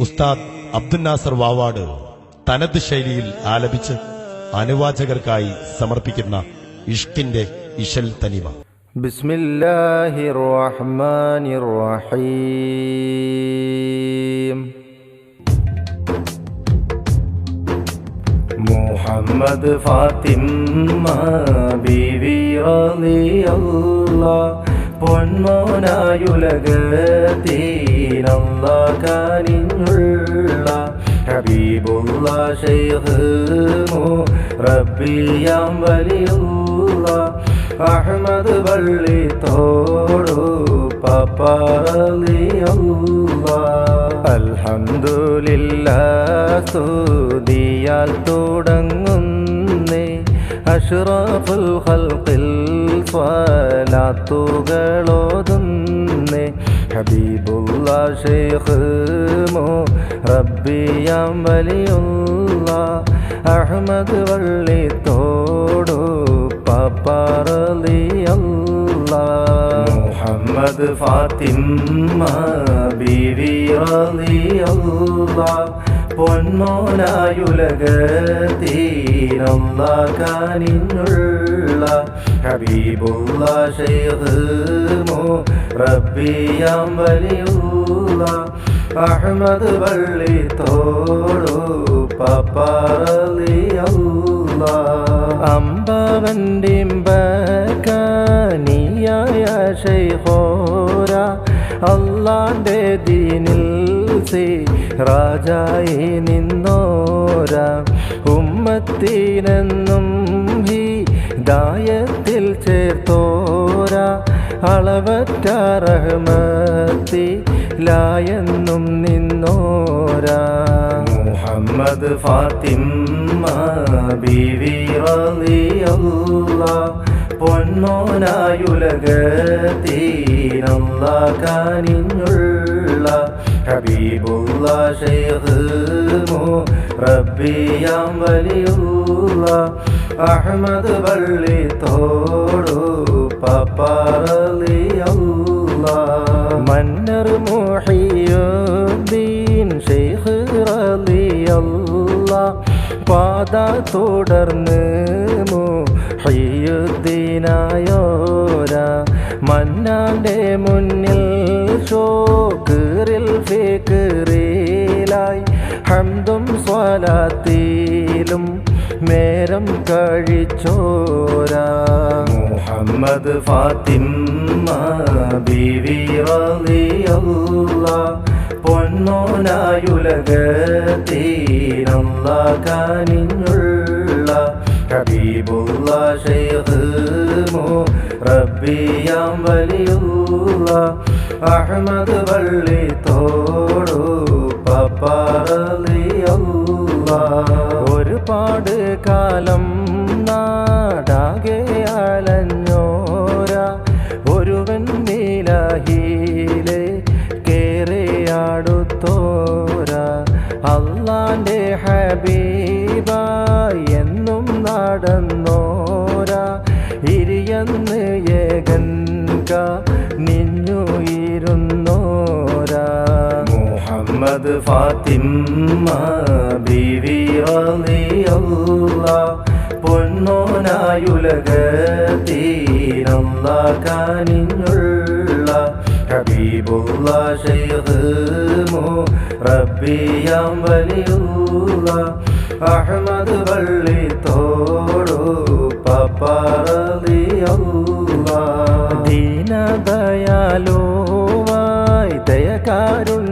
ഉസ്താദ് അബ്ദുൽ നാസർ വാവാട് തനത് ശൈലിയിൽ ആലപിച്ച് അനുവാചകർക്കായി സമർപ്പിക്കുന്ന ഇഷ്കിന്റെ ഇഷൽ തനിമ. ബിസ്മില്ലാഹി റഹീം മുഹമ്മദ് ഫാത്തിമ ബിവി റളിയല്ലാഹ്. പൊന്മോനായുലകത്തീനല്ല കാനിഞ്ഞുള്ള ഹബീബുള്ള റബ്ബിയാം വലിയുള്ള അഹമ്മദ് വള്ളി തോടു പപ്പാറിയുള്ള അൽഹന്ദുലില്ല സ്തുതിയാൽ തുടങ്ങുന്നേ അഷ്റഫുൽ ഖൽഖിൽ സ്വലാത്തുകളോതുന്നേ ഹബീബുള്ള ഷെയ്ഖ് മോ റബ്ബിയാം വലിയുള്ള അഹമ്മദ് വള്ളി തോടു പപ്പാറിയുള്ള മുഹമ്മദ് ഫാത്തിമ ബീവി റളിയല്ല പൊന്മോനായുലകത്തീനല്ല കാനിഞ്ഞുള്ള ഹബീബുള്ള ഷെയ്ഖ് മോ റബ്ബിയാം വലിയുള്ള അഹമ്മദ് വള്ളി തോടു പപ്പാറിയുള്ള അമ്പവന്റെ ഷെയ്ഖോര അള്ളാന്റെ ദീനിൽ സി രാജായി നിന്നോരാ. ഉമ്മത്തിനെന്നും ഹി ദായത്തിൽ ചേർത്തോരാ. അളവറ്റ റഹ്മത്തി ലായെന്നും നിന്നോരാ. മുഹമ്മദ് ഫാത്തിമ ബിവി റളിയല്ല പൊന്നോനായുലകത്തീനല്ല കാനിഞ്ഞുള്ള ഹബീബുള്ള ഷെയ്ഖ് റബ്ബിയാം വലിയുള്ള അഹമ്മദ് വള്ളി തോടു പപ്പാറിയുള്ള മന്നർ മുഹിയുദ്ദീൻ ഷെയ്ഖ് റളിയല്ല പാത തുടർന്ന് മുഹിയുദ്ദീനായോര മന്നാന്റെ മുന്നിൽ ഫേക്കറിലായി ഹംദും സ്വലാത്തിലും നേരം കഴിച്ചോരാ. മുഹമ്മദ് ഫാത്തിമ ബീവി റളിയല്ല പൊന്നോനായുലകത്തീനല്ല കാനിഞ്ഞുള്ള ഹബീബുള്ള ഷെയ്ഖ് മോ റബ്ബിയാം വലിയുള്ള അഹമ്മദ് വള്ളി തോടു പപ്പാറിയുള്ള ഒരുപാട് കാലം മുഹമ്മദ് ബിവി റളിയല്ല പൊന്നോനായുലകത്തീനല്ല കാനിഞ്ഞുള്ള ഹബീബുള്ള ഷെയ്ഖ് റബ്ബിയാം വലിയുള്ള അഹമ്മദ് വള്ളി തോടു പപ്പാറിയുള്ള ദീനദയാലുവായി ദയകാരുണ്യത്തിലായി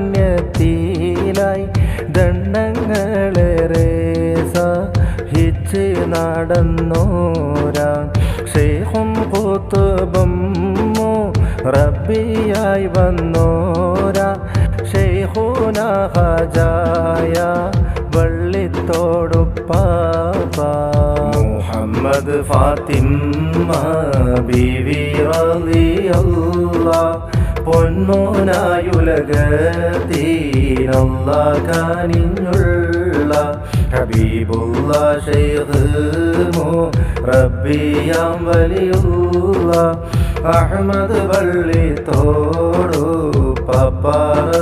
നടന്നോരാ ഷെയ്ഖും കുത്തുബും റബ്ബിയായി വന്നോരാ ഷെയ്ഖുന ഹജായ വള്ളിത്തോടുപ്പാപ്പ. മുഹമ്മദ് ഫാത്തിമ ബീവി റളിയല്ല പൊന്നോനായുലകത്തീനല്ല കാനിഞ്ഞുള്ള ഹബീബുള്ള ഷെയ്ഖ് റബ്ബിയാം വലിയുള്ള. അഹമ്മദ് വള്ളി തോടു പപ്പാറിയുള്ള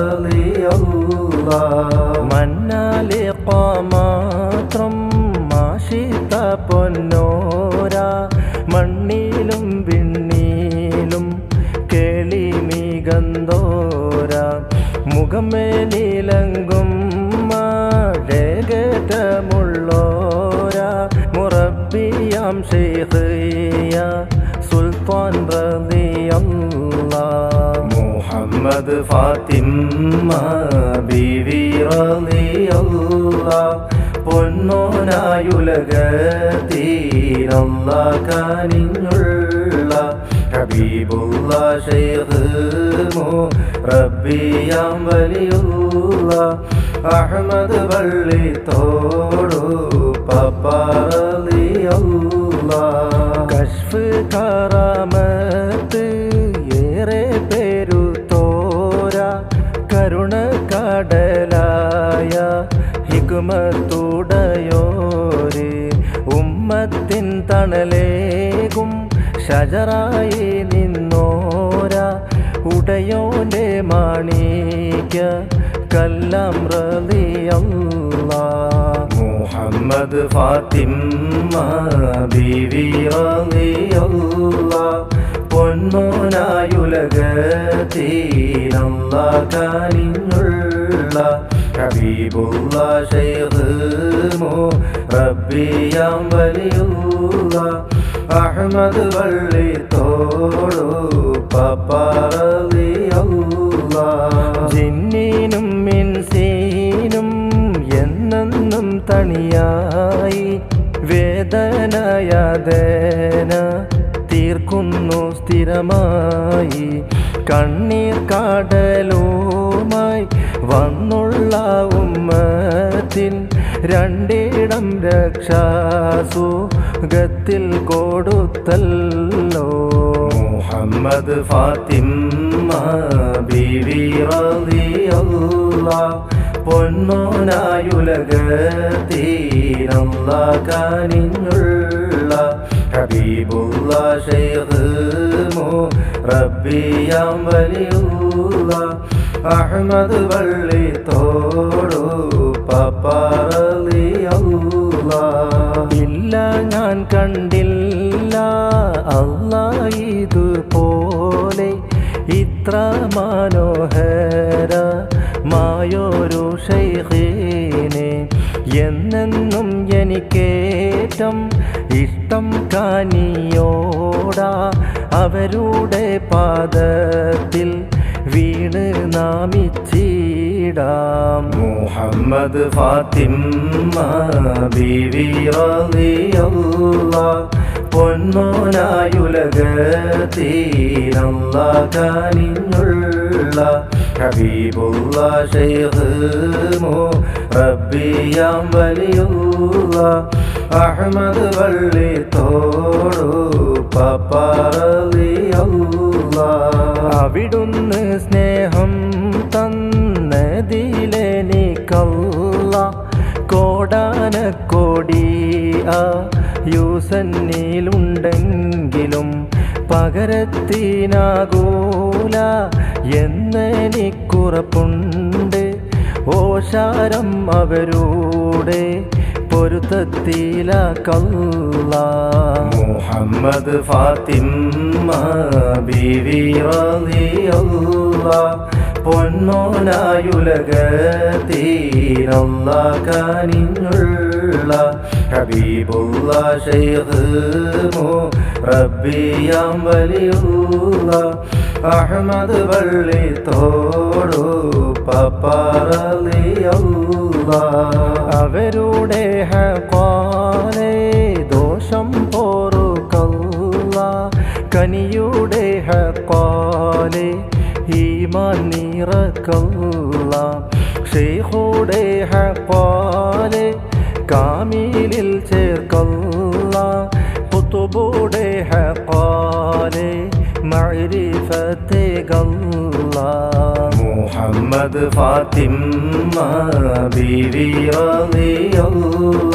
മന്നാലിക്ക മാത്രം മാഷിത്ത പൊന്നോര. മണ്ണിലും വിണ്ണീലും കേളിമികന്തോര മുഖമേ മഴകേറ്റമുള്ളോര മുറബിയാം ഷെയ്ഖിയ സുൽത്താൻ റളിയല്ലാ. മുഹമ്മദ് ഫാത്തിമ ബീവി റളിയല്ലാ. പൊന്നോനായുലകത്തീരല്ല കാനിഞ്ഞുള്ള ഹബീബുള്ള ഷെയ്ഖ് മോ റബ്ബിയാം വലിയുള്ള. അഹമ്മദ് വള്ളി തോടു പപ്പാറിയല്ല കശ്ഫ് കറാമത്ത് ഏറെ പേരു തോര. കരുണ കടലായ ഹികുമത്തുടയോര് ഉമ്മത്തിൻ തണലേകും ഷജറായി നിന്നോര. ഉടയോന്റെ മാണിക്ക കല്ലം റളിയല്ല മുഹമ്മദ് ഫാത്തിമ ബീവി റളിയല്ല പൊന്നോനായുലകത്തീരല്ല കാനിഞ്ഞുള്ള ഹബീബുള്ള ഷെയ്ഖ് മോ റബ്ബിയാം വലിയുള്ള അഹമ്മദ് വള്ളി തോടു പപ്പാറിയല്ല ജിന്നീനും മിൻസീനും സ്ഥിരമായി കണ്ണീർ കാടലോമായി വന്നുള്ള ഉമ്മത്തിൻ രണ്ടിടം രക്ഷാസുഖത്തിൽ കൊടുത്തല്ലോ. മുഹമ്മദ് ഫാത്തിമ ബീവി റളിയല്ല പൊന്നോനായുലകത്തീരല്ല കാനിഞ്ഞുള്ള ഹബീബുള്ള ഷെയ്ഖ് മോ റബ്ബിയാം വലിയുള്ള അഹമ്മദ് വള്ളി തോടു പപ്പാറിയല്ല ഇല്ല ഞാൻ കണ്ടില്ല അല്ല ഇതുപോലെ ഇത്ര മനോഹര മായൊരു ഷൈഖീനെ എന്നെന്നും എനിക്കേറ്റം കാനിയോടാ അവരുടെ പാദത്തിൽ വീണ് നാമിച്ചിടാം. മുഹമ്മദ് ഫാത്തിമ ബീവി റളിയല്ല പൊന്നോനായുലകത്തീരല്ല കാനിഞ്ഞുള്ള ഹബീബുള്ള ഷെയ്ഖ് മോ റബ്ബിയാം വലിയുള്ള അഹമ്മദ് വള്ളി തോടു പപ്പാറിയല്ല അവിടുന്ന് സ്നേഹം തന്നതിലെനിക്കല്ല കോടാനക്കോടി ആ യൂസന്നിലുണ്ടെങ്കിലും പകരത്തിനാകൂല എന്നെനിക്കുറപ്പുണ്ട്. ഓശാരം അവരുടെ പൊരുത്തത്തില കല്ല മുഹമ്മദ് ഫാത്തിമ ബീവി റളിയല്ല. പൊന്നോനായുലകത്തീരല്ല കാനിഞ്ഞുള്ള. ഹബീബുള്ള ഷെയ്ഖ് മോ റബ്ബിയാം വലിയുള്ള അഹമ്മദ് വള്ളി തോടു പപ്പാറിയല്ല അവരുടെ ഹപ്പാലെ ദോഷം പോറുകല്ല കനിയുടെ ഹപ്പാലെ ഈമാൻ നിറക്കല്ല. ഷെയ്ഹുടെ ഹപ്പാലെ കാമിലിൽ ചേർക്കല്ല. പുത്തുബുടെ മഅരിഫത്തേകല്ല മുഹമ്മദ് ഫാത്തിമ ബീവി റളിയല്ല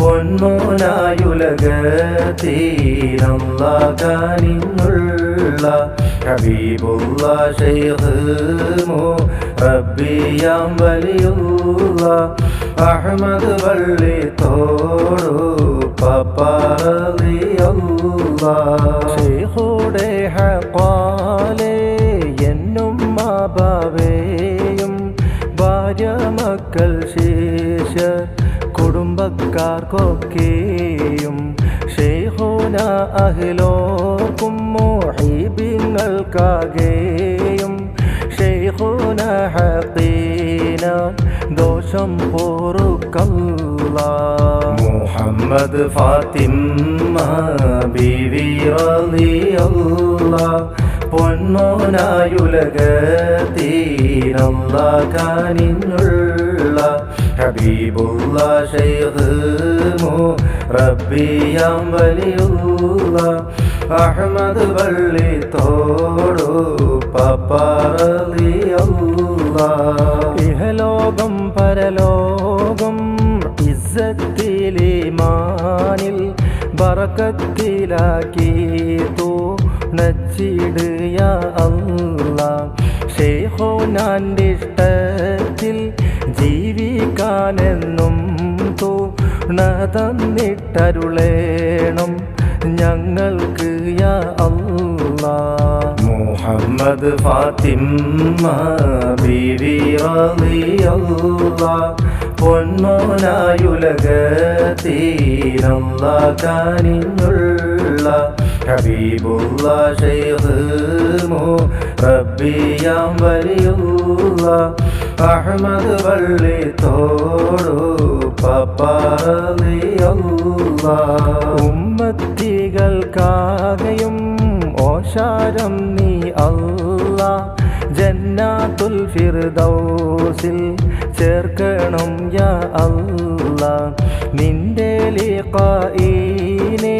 പൊന്നോനായുലകത്തീരല്ല കാനിഞ്ഞുള്ള ഹബീബുള്ള ഷെയ്ഖ് റബ്ബിയാം വലിയുള്ള അഹമ്മദ് വള്ളി തോടു പപ്പാറിയുള്ള കുടുംബക്കാർക്കൊക്കെയും ഷെയ്ഹുന അഹിലോർക്കും മോഹിബിങ്ങൾക്കാകെയും ഷെയ്ഹുന ഹീന ദോഷം പോറുക്കല്ല. മുഹമ്മദ് ഫാത്തിമ ബീവി റളിയല്ല പൊന്നോനായുലകത്തീനല്ല കാനിന്നുള്ള ഹബീബുള്ള ഷെയ്ഖ് മോ റബ്ബിയാം വലിയുള്ള അഹമ്മദ് വള്ളി തോടു പപ്പറിയുള്ള ഇഹലോകം പരലോകം ഇസ്സത്തിലിമാനിൽ ബറക്കത്തിലാക്കി തോ നച്ചിടുക അല്ല. ഷേഹോനാന്റെ ഇഷ്ടത്തിൽ ജീവിക്കാനെന്നും തൂണ തന്നിട്ടരുളേണം ഞങ്ങൾക്ക് യാ മുഹമ്മദ് ഫാത്തിമ ബീവി റളിയല്ല. ഹബീബുള്ള ഷെയ്ഖ് മോ റബ്ബിയാം വലിയുള്ള അഹമ്മദ് വള്ളി തോടു പപ്പാറിയുള്ള ഉമ്മത്തികൾക്കാകെയും ഓശാരം നീ അല്ല. ജന്നാത്തുൽ ഫിർദൗസിൽ ചേർക്കണം യാ അല്ല. നിന്റെ ലീഖായിനെ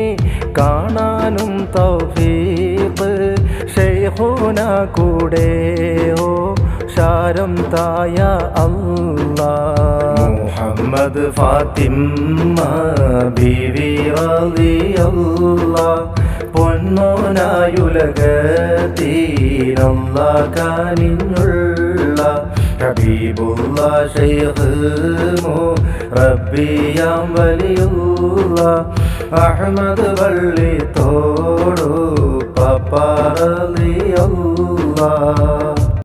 കാണാനും തൗഫീഖ് ഷെയ്ഖുന കൂടെ ശാരം തായ അല്ലാ. മുഹമ്മദ് ഫാത്തിമ ബീവി റളിയല്ല. പൊന്നോനായുലകത്തീനല്ല കാനിന്നുള്ള ഹബീബുള്ള ഷെയ്ഖ് റബ്ബിയാം വലിയുള്ള. അഹമ്മദ് വള്ളി തോടു പപ്പാറിയുള്ള